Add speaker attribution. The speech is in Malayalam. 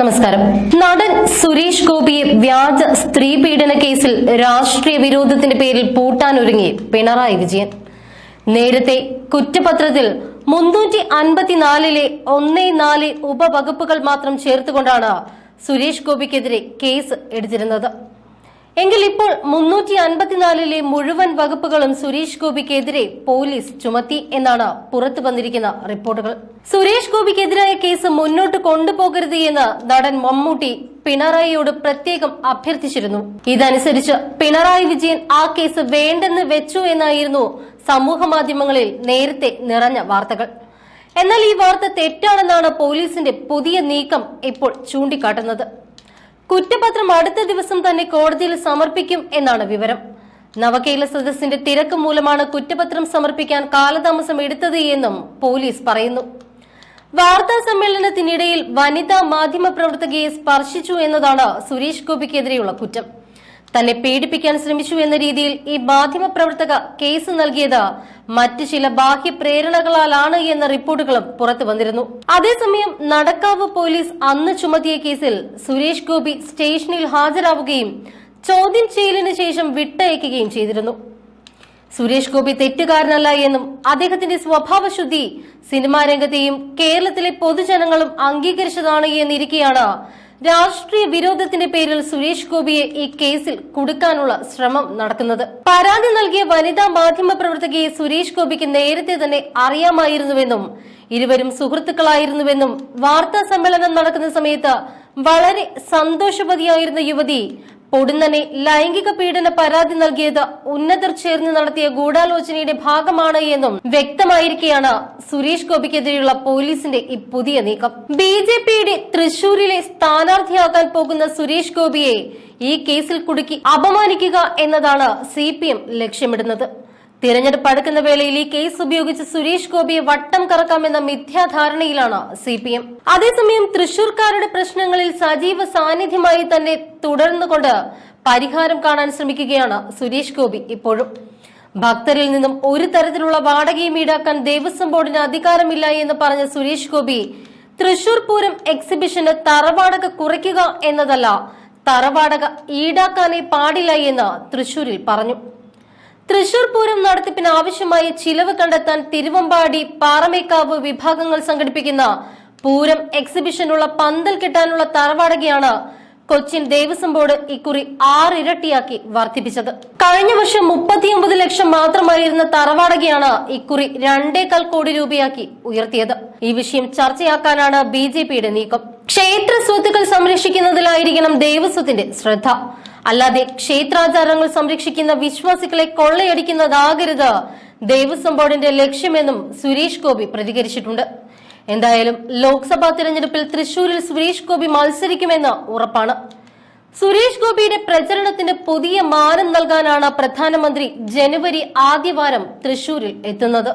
Speaker 1: നമസ്കാരം. നടൻ സുരേഷ് ഗോപിയെ വ്യാജ സ്ത്രീ പീഡന കേസിൽ രാഷ്ട്രീയ വിരോധത്തിന്റെ പേരിൽ പൂട്ടാനൊരുങ്ങി പിണറായി വിജയൻ. നേരത്തെ കുറ്റപത്രത്തിൽ മുന്നൂറ്റി അൻപത്തിനാലിലെ ഒന്നേ നാല് ഉപവകുപ്പുകൾ മാത്രം ചേർത്തുകൊണ്ടാണ് സുരേഷ് ഗോപിക്കെതിരെ കേസ് എടുത്തിരുന്നത്. എങ്കിൽ ഇപ്പോൾ മുന്നൂറ്റി അൻപത്തിനാലിലെ മുഴുവൻ വകുപ്പുകളും സുരേഷ് ഗോപിക്കെതിരെ പോലീസ് ചുമത്തി എന്നാണ് പുറത്തു വന്നിരിക്കുന്ന റിപ്പോർട്ടുകൾ. സുരേഷ് ഗോപിക്കെതിരായ കേസ് മുന്നോട്ട് കൊണ്ടുപോകരുത് എന്ന് നടൻ മമ്മൂട്ടി പിണറായിയോട് പ്രത്യേകം അഭ്യർത്ഥിച്ചിരുന്നു. ഇതനുസരിച്ച് പിണറായി വിജയൻ ആ കേസ് വേണ്ടെന്ന് വെച്ചു എന്നായിരുന്നു സമൂഹ മാധ്യമങ്ങളിൽ നേരത്തെ നിറഞ്ഞ വാർത്തകൾ. എന്നാൽ ഈ വാർത്ത തെറ്റാണെന്നാണ് പോലീസിന്റെ പുതിയ നീക്കം ഇപ്പോൾ ചൂണ്ടിക്കാട്ടുന്നത്. കുറ്റപത്രം അടുത്ത ദിവസം തന്നെ കോടതിയിൽ സമർപ്പിക്കും എന്നാണ് വിവരം. നവകേരള സദസ്സിന്റെ തിരക്ക് മൂലമാണ് കുറ്റപത്രം സമർപ്പിക്കാൻ കാലതാമസം എടുത്തത് എന്നും പോലീസ് പറയുന്നു. വാർത്താ സമ്മേളനത്തിനിടയിൽ വനിതാ മാധ്യമ പ്രവർത്തകയെ സ്പർശിച്ചു എന്നതാണ് സുരേഷ് ഗോപിക്കെതിരെയുള്ള കുറ്റം. തന്നെ പീഡിപ്പിക്കാൻ ശ്രമിച്ചു എന്ന രീതിയിൽ ഈ മാധ്യമ പ്രവർത്തക കേസ് നൽകിയത് മറ്റ് ചില ബാഹ്യ പ്രേരണകളാലാണ് എന്ന റിപ്പോർട്ടുകളും പുറത്തു വന്നിരുന്നു. അതേസമയം നടക്കാവ് പോലീസ് അന്ന് ചുമത്തിയ കേസിൽ സുരേഷ് ഗോപി സ്റ്റേഷനിൽ ഹാജരാവുകയും ചോദ്യം ചെയ്യലിന് ശേഷം വിട്ടയക്കുകയും ചെയ്തിരുന്നു. സുരേഷ് ഗോപി തെറ്റുകാരനല്ല എന്നും അദ്ദേഹത്തിന്റെ സ്വഭാവശുദ്ധി സിനിമാ രംഗത്തെയും കേരളത്തിലെ പൊതുജനങ്ങളും അംഗീകരിച്ചതാണ് എന്നിരിക്കെയാണ് രാഷ്ട്രീയ വിരോധത്തിന്റെ പേരിൽ സുരേഷ് ഗോപിയെ ഈ കേസിൽ കുടുക്കാനുള്ള ശ്രമം നടക്കുന്നത്. പരാതി നൽകിയ വനിതാ മാധ്യമ പ്രവർത്തകയെ സുരേഷ് ഗോപിക്ക് നേരത്തെ തന്നെ അറിയാമായിരുന്നുവെന്നും ഇരുവരും സുഹൃത്തുക്കളായിരുന്നുവെന്നും വാർത്താ സമ്മേളനം നടക്കുന്ന സമയത്ത് വളരെ സന്തോഷവതിയായിരുന്ന യുവതി പൊടുന്നനെ ലൈംഗിക പീഡന പരാതി നൽകിയത് ഉന്നതർ ചേർന്ന് നടത്തിയ ഗൂഢാലോചനയുടെ ഭാഗമാണ് എന്നും വ്യക്തമായിരിക്കെയാണ് സുരേഷ് ഗോപിക്കെതിരെയുള്ള പോലീസിന്റെ ഈ പുതിയ നീക്കം. ബി ജെ പിയുടെ തൃശൂരിലെ സ്ഥാനാർത്ഥിയാക്കാൻ പോകുന്ന സുരേഷ് ഗോപിയെ ഈ കേസിൽ കുടുക്കി അപമാനിക്കുക എന്നതാണ് സി ലക്ഷ്യമിടുന്നത്. തിരഞ്ഞെടുപ്പ് അടുക്കുന്ന വേളയിൽ ഈ കേസ് ഉപയോഗിച്ച് സുരേഷ് ഗോപിയെ വട്ടം കറക്കാമെന്ന മിഥ്യാധാരണയിലാണ് സി പി എം അതേസമയം തൃശൂർക്കാരുടെ പ്രശ്നങ്ങളിൽ സജീവ സാന്നിധ്യമായി തന്നെ തുടർന്നുകൊണ്ട് പരിഹാരം കാണാൻ ശ്രമിക്കുകയാണ് സുരേഷ് ഗോപി ഇപ്പോഴും. ഭക്തരിൽ നിന്നും ഒരു തരത്തിലുള്ള വാടകയും ഈടാക്കാൻ ദേവസ്വം ബോർഡിന് അധികാരമില്ല എന്ന് പറഞ്ഞ സുരേഷ് ഗോപി തൃശൂർ പൂരം എക്സിബിഷന് തറവാടക കുറയ്ക്കുക എന്നതല്ല തറവാടക ഈടാക്കാനേ പാടില്ല എന്ന് തൃശൂരിൽ പറഞ്ഞു. തൃശൂർ പൂരം നടത്തിപ്പിന് ആവശ്യമായ ചിലവ് കണ്ടെത്താൻ തിരുവമ്പാടി പാറമേക്കാവ് വിഭാഗങ്ങൾ സംഘടിപ്പിക്കുന്ന പൂരം എക്സിബിഷനുള്ള പന്തൽ കെട്ടാനുള്ള തറവാടകയാണ് കൊച്ചിൻ ദേവസ്വം ബോർഡ് ഇക്കുറി ആറിരട്ടിയാക്കി വർദ്ധിപ്പിച്ചത്. കഴിഞ്ഞ വർഷം മുപ്പത്തിയൊമ്പത് ലക്ഷം മാത്രമായിരുന്ന തറവാടകയാണ് ഇക്കുറി രണ്ടേകാൽ കോടി രൂപയാക്കി ഉയർത്തിയത്. ഈ വിഷയം ചർച്ചയാക്കാനാണ് ബി നീക്കം. ക്ഷേത്ര സ്വത്തുക്കൾ സംരക്ഷിക്കുന്നതിലായിരിക്കണം ദേവസ്വത്തിന്റെ ശ്രദ്ധ. അല്ലാതെ ക്ഷേത്രാചാരങ്ങൾ സംരക്ഷിക്കുന്ന വിശ്വാസികളെ കൊള്ളയടിക്കുന്നതാകരുത്. ദേവസ്വം ബോർഡിന്റെ ലക്ഷ്യമെന്നും സുരേഷ് ഗോപി പ്രതികരിച്ചിട്ടുണ്ട്. എന്തായാലും ലോക്സഭാ തിരഞ്ഞെടുപ്പിൽ തൃശൂരിൽ സുരേഷ് ഗോപി മത്സരിക്കുമെന്ന് ഉറപ്പാണ്. സുരേഷ് ഗോപിയുടെ പ്രചരണത്തിന് പുതിയ മാനം നൽകാനാണ് പ്രധാനമന്ത്രി ജനുവരി ആദ്യവാരം തൃശൂരിൽ എത്തുന്നത്.